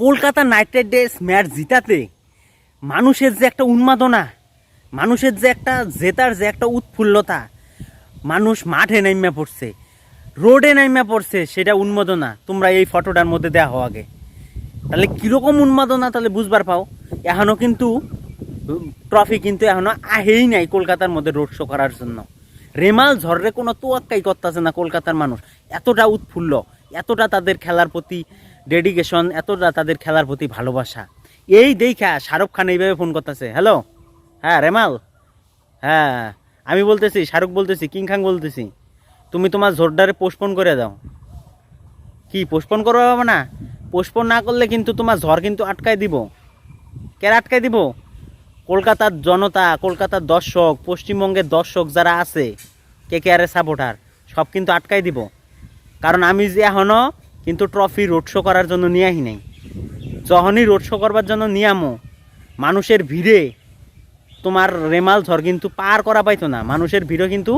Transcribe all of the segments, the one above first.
Kolkata Knight Riders match জিতাতে মানুষের যে একটা উন্মাদনা, মানুষের যে একটা জেতার যে একটা উৎফুল্লতা, মানুষ মাঠে নাইমা পড়ছে, রোডে নাইমা পড়ছে, সেটা উন্মাদনা। তোমরা এই ফটোটার মধ্যে দেওয়া হওয়া আগে। তাহলে কীরকম উন্মাদনা তাহলে বুঝবার পাও? এখনও কিন্তু ট্রফি কিন্তু এখনও আহেই নাই কলকাতার মধ্যে রোড শো করার জন্য। রেমাল ঝড়রে কোনো তোয়াক্কাই করতেছে না কলকাতার মানুষ। এতটা উৎফুল্ল। এতটা তাদের খেলার প্রতি ডেডিকেশন এতটা তাদের খেলার প্রতি ভালোবাসা। এই দেখা শাহরুখ খান এইভাবে ফোন করতেছে। হ্যালো হ্যাঁ রেমাল? হ্যাঁ আমি বলতেছি, শাহরুখ বলতেছি, কিং খাং বলতেছি। তুমি তোমার জোরদারে পোস্টপোন করে দাও। কি পোস্টপোন করবে বাবা না? পোস্টপোন না করলে কিন্তু তোমার ঝড় কিন্তু আটকায় দিব। কেন আটকায় দিব? কলকাতার জনতা, কলকাতার দর্শক, পশ্চিমবঙ্গের দর্শক যারা আছে কে কে আরের সাপোর্টার সব কিন্তু আটকাই দিব। কারণ আমি যে এখনও কিন্তু ট্রফি রোড শো করার জন্য নিয়ে আহি নাই। যখনই রোড শো করবার জন্য নিয়ামো মানুষের ভিড়ে তোমার রেমাল ঝড় কিন্তু পার করা পাইতো না। মানুষের ভিড়ে কিন্তু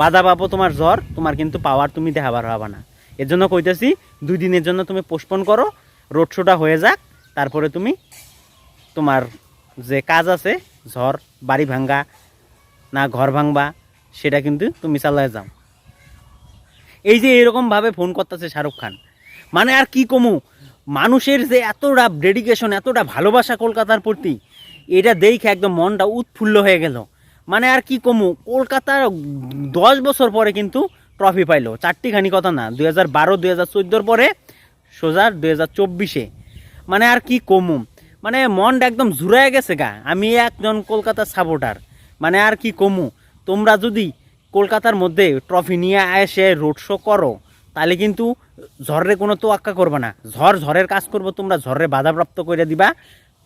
বাধা পাবো তোমার ঝড়, তোমার কিন্তু পাওয়ার তুমি দেখাবার হবে না। এর জন্য কইতেছি, দুই দিনের জন্য তুমি পোস্টপোন করো রোড শোটা হয়ে যাক, তারপরে তুমি তোমার যে কাজ আছে, ঝড়, বাড়ি ভাঙ্গা না ঘর ভাঙবা সেটা কিন্তু তুমি চালায় যাও। এই যে এরকমভাবে ফোন করতেছে শাহরুখ খান। মানে আর কি কমু? মানুষের যে এতটা ডেডিকেশন এতটা ভালোবাসা কলকাতার প্রতি, এটা দেখে একদম মনটা উৎফুল্ল হয়ে গেল। মানে আর কি কমু? কলকাতার দশ বছর পরে কিন্তু ট্রফি পাইলো। চারটিখানি কথা না, দুই হাজার বারো, দুই হাজার চোদ্দোর পরে সোজা দুই হাজার চব্বিশে। মানে আর কি কমু? মানে মনটা একদম জুড়ায় গেছে গা। আমি একজন কলকাতার সাপোর্টার মানে আর কি কমু? তোমরা যদি কলকাতার মধ্যে ট্রফি নিয়ে এসে রোড শো করো, তাহলে কিন্তু ঝড়রে কোনো তোয়াক্কা করবে না। ঝড় ঝড়ের কাজ করব, তোমরা ঝড়রে বাধাপ্রাপ্ত করে দিবা।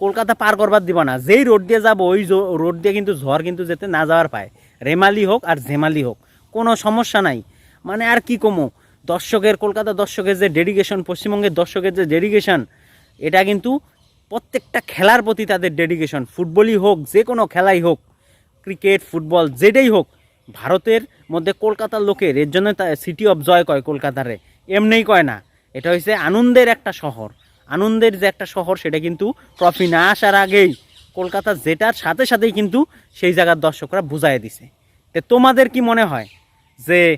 কলকাতা পার করবার দিবা না। যেই রোড দিয়ে যাব, ওই রোড দিয়ে কিন্তু ঝড় কিন্তু যেতে না যাওয়ার পায়। রেমালি হোক আর ঝেমালি হোক, কোনো সমস্যা নাই। মানে আর কি কমো? দর্শকের, কলকাতা দর্শকের যে ডেডিকেশন পশ্চিমবঙ্গের দর্শকের যে ডেডিকেশন এটা কিন্তু প্রত্যেকটা খেলার প্রতি তাদের ডেডিকেশন ফুটবলই হোক যে কোনো খেলাই হোক ক্রিকেট ফুটবল যেটাই হোক ভারতের মধ্যে কলকাতার লোকের এর জন্য সিটি অফ জয় কয় কলকাতারে। এমনিই কয় না। এটা হয়েছে আনন্দের একটা শহর। আনন্দের যে একটা শহর, সেটা কিন্তু ট্রফি না আসার আগেই কলকাতা যেটার সাথে সাথেই কিন্তু সেই জায়গার দর্শকরা বুঝাই দিছে। তো তোমাদের কি মনে হয় যে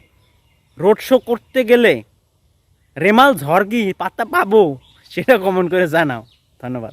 রোড শো করতে গেলে রেমাল ঝড় কি পাত্তা পাবো? সেটা কমেন্ট করে জানাও। ধন্যবাদ।